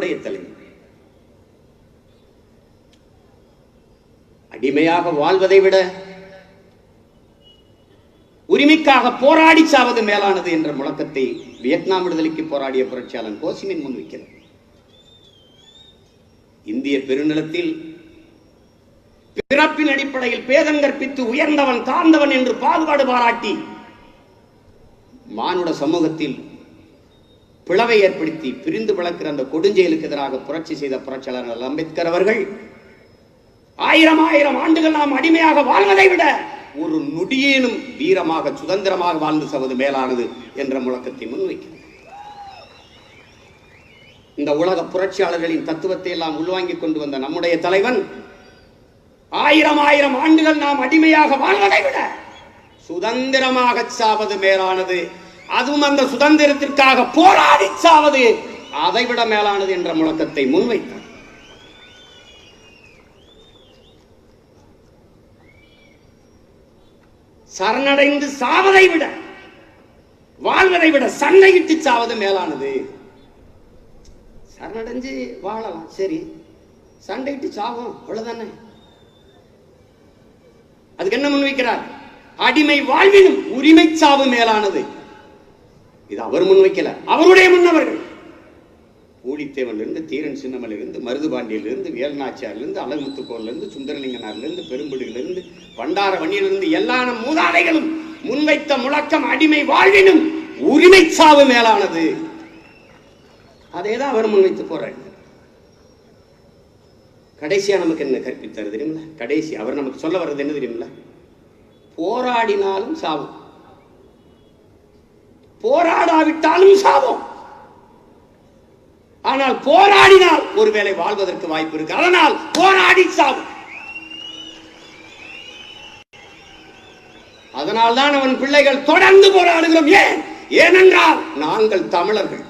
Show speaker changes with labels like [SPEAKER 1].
[SPEAKER 1] நம்முடைய தலைவர் அடிமையாக வாழ்வதை விட உரிமைக்காக போராடி சாவது மேலானது என்ற முழக்கத்தை வியட்நாம் விடுதலைக்கு போராடிய புரட்சியாளன் கோசிமின் முன்வைக்கிறார் இந்திய பெருநிலத்தில் பிறப்பின் அடிப்படையில் பேதம் கற்பித்து உயர்ந்தவன் தாழ்ந்தவன் என்று பாகுபாடு பாராட்டி மானுட சமூகத்தில் பிளவை ஏற்படுத்தி பிரிந்து வளர்க்கிற அந்த கொடுஞ்செயலுக்கு எதிராக புரட்சி செய்த புரட்சியாளர்கள் அம்பேத்கர் அவர்கள் ஆயிரம் ஆயிரம் ஆண்டுகள் நாம் அடிமையாக வாழ்வதை விட ஒரு நொடியேனும் வீரமாக சுதந்திரமாக வாழ்ந்து சவது மேலானது என்ற முழக்கத்தை முன்வைக்கிறது. இந்த உலக புரட்சியாளர்களின் தத்துவத்தை எல்லாம் உள்வாங்கிக் கொண்டு வந்த நம்முடைய தலைவன் ஆயிரம் ஆயிரம் ஆண்டுகள் நாம் அடிமையாக வாழ்வதை விட சுதந்திரமாக சாவது மேலானது அதுவும் அந்த சுதந்திரத்திற்காக போராடி சாவது அதைவிட மேலானது என்ற முழக்கத்தை முன்வைத்தார். சரணடைந்து சாவதை விட வாழ்வதை விட சண்டையிட்டு சாவது மேலானது. சரணடைஞ்சு வாழலாம் சரி. சண்டையிட்டு சாவோம் அவ்வளவுதானே. அதுக்கு என்ன முன்வைக்கிறார்? அடிமை வாழ்வினும் உரிமை சாவு மேலானது. இது அவர் முன்வைக்கல அவருடைய முன்னவர்கள் பூலித்தேவனிலிருந்து தீரன் சின்னமலிருந்து மருதுபாண்டியிலிருந்து வேல்நாச்சியாரிலிருந்து அழகுமுத்துக்கோரிலிருந்து சுந்தரலிங்கனாரிலிருந்து பெரும்புடியிலிருந்து பண்டார வண்டியிலிருந்து எல்லா மூதாதைகளும் முன்வைத்த முழக்கம் அடிமை வாழ்வினும் உரிமை சாவு மேலானது. அதே தான் அவர் முன்வைத்து போறாரு கடைசியா நமக்கு என்ன கற்பித்தார் தெரியுமில்ல? கடைசி அவர் நமக்கு சொல்ல வர்றது என்ன தெரியுமில்ல? போராடினாலும் சாவும் போராடாவிட்டாலும் சாவோம் ஆனால் போராடினால் ஒருவேளை வாழ்வதற்கு வாய்ப்பு இருக்கு. அதனால் போராடி சாவும் அதனால் தான் அவன் பிள்ளைகள் தொடர்ந்து போராடுகிறோம். ஏன்? ஏனென்றால் நாங்கள் தமிழர்கள்.